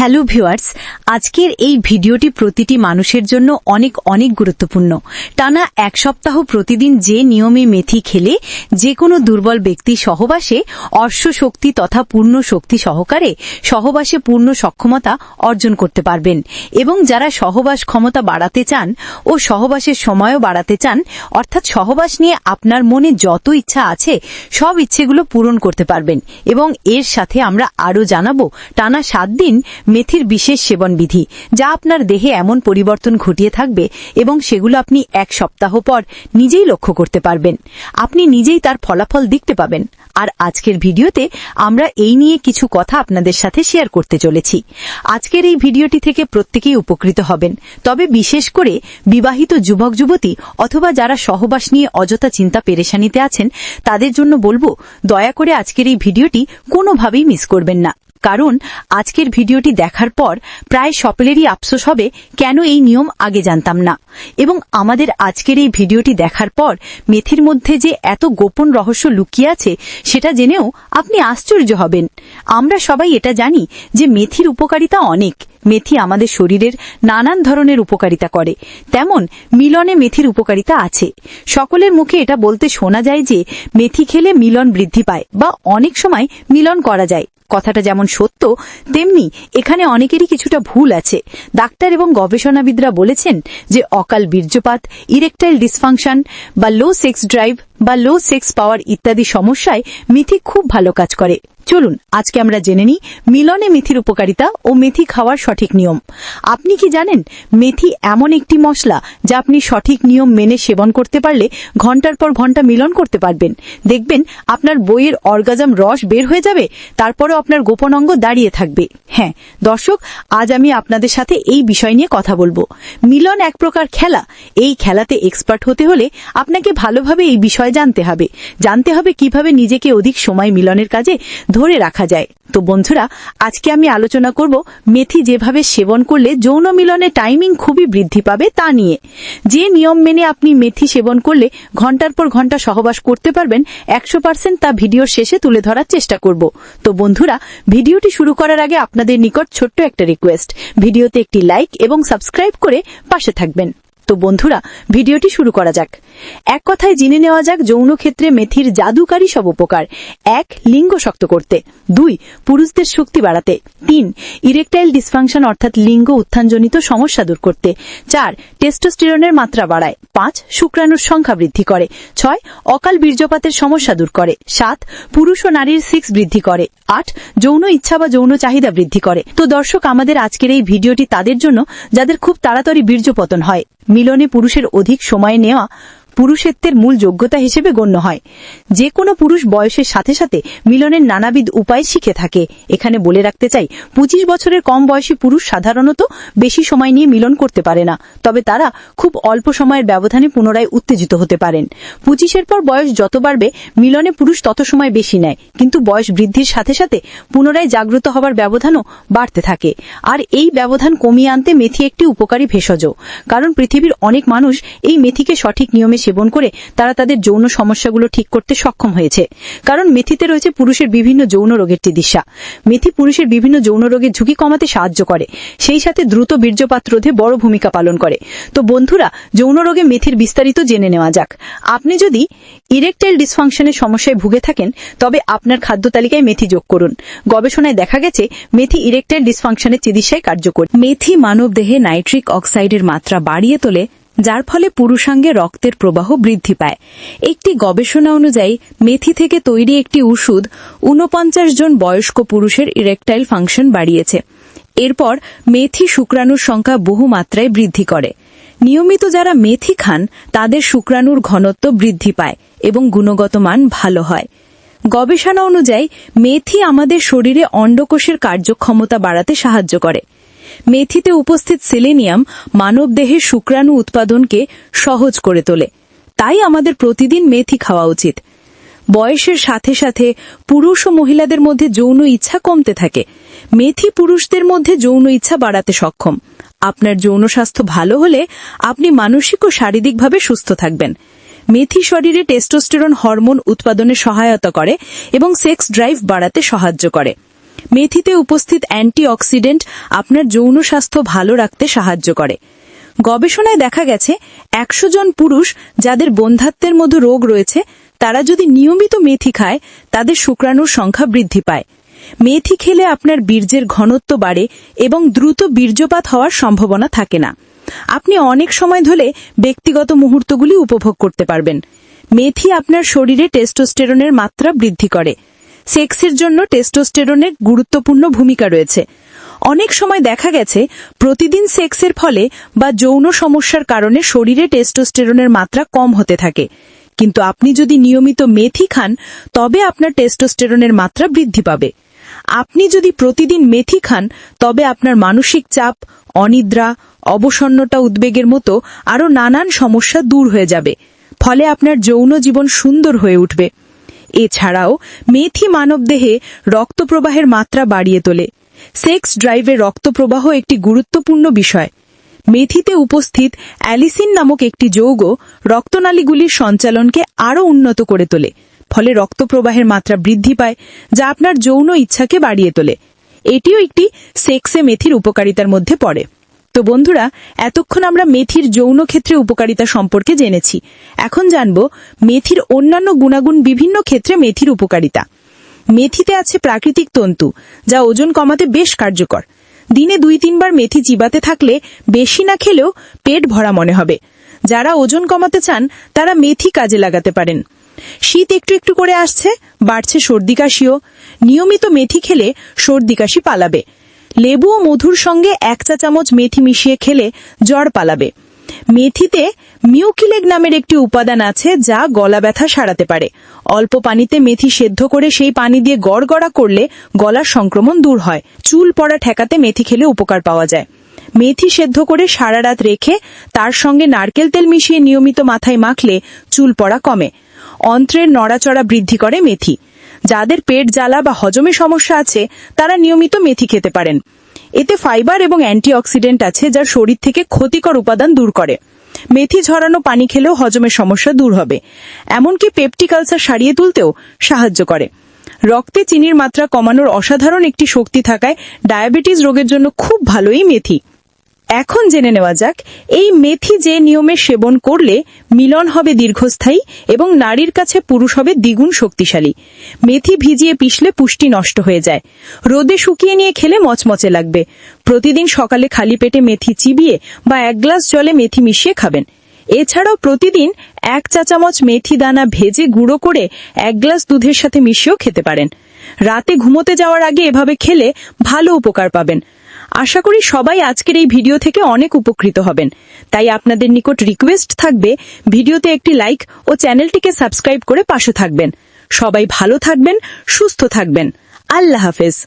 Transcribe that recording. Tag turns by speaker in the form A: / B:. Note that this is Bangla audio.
A: হ্যালো ভিউয়ার্স, আজকের এই ভিডিওটি প্রতিটি মানুষের জন্য অনেক অনেক গুরুত্বপূর্ণ। টানা এক সপ্তাহ প্রতিদিন যে নিয়মে মেথি খেলে যে কোনো দুর্বল ব্যক্তি সহবাসে শক্তি তথা পূর্ণ শক্তি সহকারে সহবাসে পূর্ণ সক্ষমতা অর্জন করতে পারবেন এবং যারা সহবাস ক্ষমতা বাড়াতে চান ও সহবাসের সময়ও বাড়াতে চান, অর্থাৎ সহবাস নিয়ে আপনার মনে যত ইচ্ছা আছে, সব ইচ্ছেগুলো পূরণ করতে পারবেন এবং এর সাথে আমরা আরও জানাব, টানা সাত দিন মেথির বিশেষ সেবন বিধি যা আপনার দেহে এমন পরিবর্তন ঘটিয়ে থাকবে এবং সেগুলো আপনি এক সপ্তাহ পর নিজেই লক্ষ্য করতে পারবেন। আপনি নিজেই তার ফলাফল দেখতে পাবেন। আর আজকের ভিডিওতে আমরা এই নিয়ে কিছু কথা আপনাদের সাথে শেয়ার করতে চলেছি। আজকের এই ভিডিওটি থেকে প্রত্যেকেই উপকৃত হবেন। তবে বিশেষ করে বিবাহিত যুবক যুবতী অথবা যারা সহবাস নিয়ে অযথা চিন্তা পেরেশানিতে আছেন, তাদের জন্য বলব, দয়া করে আজকের এই ভিডিওটি কোনোভাবেই মিস করবেন না। কারণ আজকের ভিডিওটি দেখার পর প্রায় সকলেরই আফসোস হবে কেন এই নিয়ম আগে জানতাম না। এবং আমাদের আজকের এই ভিডিওটি দেখার পর মেথির মধ্যে যে এত গোপন রহস্য লুকিয়ে আছে, সেটা জেনেও আপনি আশ্চর্য হবেন। আমরা সবাই এটা জানি যে মেথির উপকারিতা অনেক। মেথি আমাদের শরীরের নানান ধরনের উপকারিতা করে। তেমন মিলনে মেথির উপকারিতা আছে। সকলের মুখে এটা বলতে শোনা যায় যে মেথি খেলে মিলন বৃদ্ধি পায় বা অনেক সময় মিলন করা যায়। কথাটা যেমন সত্য, তেমনি এখানে অনেকেরই কিছুটা ভুল আছে। ডাক্তার এবং গবেষণাবিদরা বলেছেন যে অকাল বীর্যপাত, ইরেকটাইল ডিসফাংশন বা লো সেক্স ড্রাইভ বা লো সেক্স পাওয়ার ইত্যাদি সমস্যায় মিথি খুব ভালো কাজ করে। চলুন, আজকে আমরা জেনে নিই মিলনে মেথির উপকারিতা ও মেথি খাওয়ার সঠিক নিয়ম। আপনি কি জানেন, মেথি এমন একটি মশলা যা আপনি সঠিক নিয়ম মেনে সেবন করতে পারলে ঘণ্টার পর ঘণ্টা মিলন করতে পারবেন। দেখবেন, আপনার বইয়ের অর্গাজম রস বের হয়ে যাবে, তারপরও আপনার গোপন অঙ্গ দাঁড়িয়ে থাকবে। হ্যাঁ দর্শক, আজ আমি আপনাদের সাথে এই বিষয় নিয়ে কথা বলব। মিলন এক প্রকার খেলা। এই খেলাতে এক্সপার্ট হতে হলে আপনাকে ভালোভাবে এই বিষয় জানতে হবে। জানতে হবে কীভাবে নিজেকে অধিক সময় মিলনের কাজে ধরে রাখা যায়। তো বন্ধুরা, আজকে আমি আলোচনা করব মেথি যেভাবে সেবন করলে যৌন মিলনে টাইমিং খুবই বৃদ্ধি পাবে তা নিয়ে। যে নিয়ম মেনে আপনি মেথি সেবন করলে ঘণ্টার পর ঘণ্টা সহবাস করতে পারবেন, একশো পার্সেন্ট তা ভিডিওর শেষে তুলে ধরার চেষ্টা করব। তো বন্ধুরা, ভিডিওটি শুরু করার আগে আপনাদের নিকট ছোট্ট একটা রিকোয়েস্ট ভিডিওতে একটি লাইক এবং সাবস্ক্রাইব করে পাশে থাকবেন। তো বন্ধুরা, ভিডিওটি শুরু করা যাক। এক কথায় জেনে নেওয়া যাক যৌন ক্ষেত্রে মেথির জাদুকারী সব উপকার। এক, লিঙ্গ শক্ত করতে। দুই, পুরুষদের শক্তি বাড়াতে। তিন, ইরেকটাইল ডিসফাংশন অর্থাৎ লিঙ্গ উত্থানজনিত সমস্যা দূর করতে। চার, টেস্টোস্টেরনের মাত্রা বাড়ায়। পাঁচ, শুক্রাণুর সংখ্যা বৃদ্ধি করে। ছয়, অকাল বীর্যপাতের সমস্যা দূর করে। সাত, পুরুষ ও নারীর সিক্স বৃদ্ধি করে। আট, যৌন ইচ্ছা বা যৌন চাহিদা বৃদ্ধি করে। তো দর্শক, আমাদের আজকের এই ভিডিওটি তাদের জন্য, যাদের খুব তাড়াতাড়ি বীর্যপতন হয়। মিলনে পুরুষের অধিক সময় নেওয়া পুরুষত্বের মূল যোগ্যতা হিসেবে গণ্য হয়। যে কোনো পুরুষ বয়সের সাথে সাথে মিলনের নানাবিধ উপায় শিখে থাকে। এখানে বলে রাখতে চাই, পঁচিশ বছরের কম বয়সী পুরুষ সাধারণত বেশি সময় নিয়ে মিলন করতে পারে না। তবে তারা খুব অল্প সময়ের ব্যবধানে পুনরায় উত্তেজিত হতে পারেন। পঁচিশের পর বয়স যত বাড়বে, মিলনে পুরুষ তত সময় বেশি নেয়। কিন্তু বয়স বৃদ্ধির সাথে সাথে পুনরায় জাগ্রত হবার ব্যবধানও বাড়তে থাকে। আর এই ব্যবধান কমিয়ে আনতে মেথি একটি উপকারী ভেষজ। কারণ পৃথিবীর অনেক মানুষ এই মেথিকে সঠিক নিয়মে সেবন করে তারা তাদের যৌন সমস্যাগুলো ঠিক করতে সক্ষম হয়েছে। কারণ মেথিতে রয়েছে পুরুষের বিভিন্ন যৌন রোগের চিকিৎসা মেথি পুরুষের বিভিন্ন যৌন রোগের ঝুঁকি কমাতে সাহায্য করে। সেই সাথে দ্রুত বীর্যপাত রোধে বড় ভূমিকা পালন করে। তো বন্ধুরা, যৌন রোগে মেথির বিস্তারিত জেনে নেওয়া যাক। আপনি যদি ইরেকটাইল ডিসফাংশনের সমস্যায় ভুগে থাকেন, তবে আপনার খাদ্য তালিকায় মেথি যোগ করুন। গবেষণায় দেখা গেছে, মেথি ইরেকটাইল ডিসফাংশনের চিকিৎসায় কার্যকর। মেথি মানব দেহে নাইট্রিক অক্সাইডের মাত্রা বাড়িয়ে তোলে যার ফলে পুরুষাঙ্গে রক্তের প্রবাহ বৃদ্ধি পায়। একটি গবেষণা অনুযায়ী, মেথি থেকে তৈরি একটি ওষুধ ঊনপঞ্চাশ জন বয়স্ক পুরুষের ইরেকটাইল ফাংশন বাড়িয়েছে। এরপর মেথি শুক্রাণুর সংখ্যা বহু মাত্রায় বৃদ্ধি করে। নিয়মিত যারা মেথি খান, তাদের শুক্রাণুর ঘনত্ব বৃদ্ধি পায় এবং গুণগত মান ভালো হয়। গবেষণা অনুযায়ী, মেথি আমাদের শরীরে অন্ডকোষের কার্যক্ষমতা বাড়াতে সাহায্য করে। মেথিতে উপস্থিত সেলেনিয়াম মানবদেহে শুক্রাণু উৎপাদনকে সহজ করে তোলে। তাই আমাদের প্রতিদিন মেথি খাওয়া উচিত। বয়সের সাথে সাথে পুরুষ ও মহিলাদের মধ্যে যৌন ইচ্ছা কমতে থাকে। মেথি পুরুষদের মধ্যে যৌন ইচ্ছা বাড়াতে সক্ষম। আপনার যৌন স্বাস্থ্য ভালো হলে আপনি মানসিক ও শারীরিকভাবে সুস্থ থাকবেন। মেথি শরীরে টেস্টোস্টেরন হরমোন উৎপাদনে সহায়তা করে এবং সেক্স ড্রাইভ বাড়াতে সাহায্য করে।
B: মেথিতে উপস্থিত অ্যান্টিঅক্সিডেন্ট আপনার যৌন স্বাস্থ্য ভালো রাখতে সাহায্য করে। গবেষণায় দেখা গেছে, একশো জন পুরুষ যাদের বন্ধাত্বের মতো রোগ রয়েছে, তারা যদি নিয়মিত মেথি খায়, তাদের শুক্রাণুর সংখ্যা বৃদ্ধি পায়। মেথি খেলে আপনার বীর্যের ঘনত্ব বাড়ে এবং দ্রুত বীর্যপাত হওয়ার সম্ভাবনা থাকে না। আপনি অনেক সময় ধরে ব্যক্তিগত মুহূর্তগুলি উপভোগ করতে পারবেন। মেথি আপনার শরীরে টেস্টোস্টেরনের মাত্রা বৃদ্ধি করে। সেক্সের জন্য টেস্টোস্টেরনের গুরুত্বপূর্ণ ভূমিকা রয়েছে। অনেক সময় দেখা গেছে, প্রতিদিন সেক্সের ফলে বা যৌন সমস্যার কারণে শরীরে টেস্টোস্টেরনের মাত্রা কম হতে থাকে। কিন্তু আপনি যদি নিয়মিত মেথি খান, তবে আপনার টেস্টোস্টেরনের মাত্রা বৃদ্ধি পাবে। আপনি যদি প্রতিদিন মেথি খান, তবে আপনার মানসিক চাপ, অনিদ্রা, অবসন্নতা উদ্বেগের মতো আরও নানান সমস্যা দূর হয়ে যাবে। ফলে আপনার যৌন জীবন সুন্দর হয়ে উঠবে। এছাড়াও মেথি মানবদেহে রক্তপ্রবাহের মাত্রা বাড়িয়ে তোলে। সেক্স ড্রাইভে রক্তপ্রবাহ একটি গুরুত্বপূর্ণ বিষয়। মেথিতে উপস্থিত অ্যালিসিন নামক একটি যৌগ রক্তনালীগুলির সঞ্চালনকে আরও উন্নত করে তোলে, ফলে রক্তপ্রবাহের মাত্রা বৃদ্ধি পায়, যা আপনার যৌন ইচ্ছাকে বাড়িয়ে তোলে। এটিও একটি সেক্সে মেথির উপকারিতার মধ্যে পড়ে। তো বন্ধুরা, এতক্ষণ আমরা মেথির যৌন ক্ষেত্রে উপকারিতা সম্পর্কে জেনেছি। এখন জানব মেথির অন্যান্য গুণাগুণ বিভিন্ন ক্ষেত্রে মেথির উপকারিতা। মেথিতে আছে প্রাকৃতিক তন্তু, যা ওজন কমাতে বেশ কার্যকর। দিনে দুই তিনবার মেথি চিবাতে থাকলে বেশি না খেলেও পেট ভরা মনে হবে। যারা ওজন কমাতে চান, তারা মেথি কাজে লাগাতে পারেন। শীত একটু একটু করে আসছে, বাড়ছে সর্দি কাশিও। নিয়মিত মেথি খেলে সর্দি কাশি পালাবে। লেবু ও মধুর সঙ্গে এক চা চামচ মেথি মিশিয়ে খেলে জ্বর পালাবে। মেথিতে মিউকিলেগ নামের একটি উপাদান আছে যা গলা ব্যথা সারাতে পারে। অল্প পানিতে মেথি সেদ্ধ করে সেই পানি দিয়ে গড়গড়া করলে গলার সংক্রমণ দূর হয়। চুল পড়া ঠেকাতে মেথি খেলে উপকার পাওয়া যায়। মেথি সেদ্ধ করে সারা রাত রেখে তার সঙ্গে নারকেল তেল মিশিয়ে নিয়মিত মাথায় মাখলে চুল পড়া কমে। অন্ত্রের নড়াচড়া বৃদ্ধি করে মেথি। যাদের পেট জ্বালা বা হজমে সমস্যা আছে, তারা নিয়মিত মেথি খেতে পারেন। এতে ফাইবার এবং অ্যান্টিঅক্সিডেন্ট আছে যা শরীর থেকে ক্ষতিকর উপাদান দূর করে। মেথি ঝরানো পানি খেলেও হজমের সমস্যা দূর হবে। এমনকি পেপটিক আলসার সারিয়ে তুলতেও সাহায্য করে। রক্তে চিনির মাত্রা কমানোর অসাধারণ একটি শক্তি থাকায় ডায়াবেটিস রোগের জন্য খুব ভালোই মেথি। এখন জেনে নেওয়া যাক, এই মেথি যে নিয়মে সেবন করলে মিলন হবে দীর্ঘস্থায়ী এবং নারীর কাছে পুরুষ হবে দ্বিগুণ শক্তিশালী। মেথি ভিজিয়ে পিষলে পুষ্টি নষ্ট হয়ে যায়। রোদে শুকিয়ে নিয়ে খেলে মচমচে লাগবে। প্রতিদিন সকালে খালি পেটে মেথি চিবিয়ে বা এক গ্লাস জলে মেথি মিশিয়ে খাবেন। এছাড়াও প্রতিদিন এক চা চামচ মেথি দানা ভেজে গুঁড়ো করে এক গ্লাস দুধের সাথে মিশিয়েও খেতে পারেন। রাতে ঘুমোতে যাওয়ার আগে এভাবে খেলে ভালো উপকার পাবেন। আশা করি সবাই আজকের এই ভিডিও থেকে অনেক উপকৃত হবেন। তাই আপনাদের নিকট রিকোয়েস্ট থাকবে ভিডিওতে একটি লাইক ও চ্যানেলটিকে সাবস্ক্রাইব করে পাশে থাকবেন। সবাই ভালো থাকবেন, সুস্থ থাকবেন। আল্লাহ হাফেজ।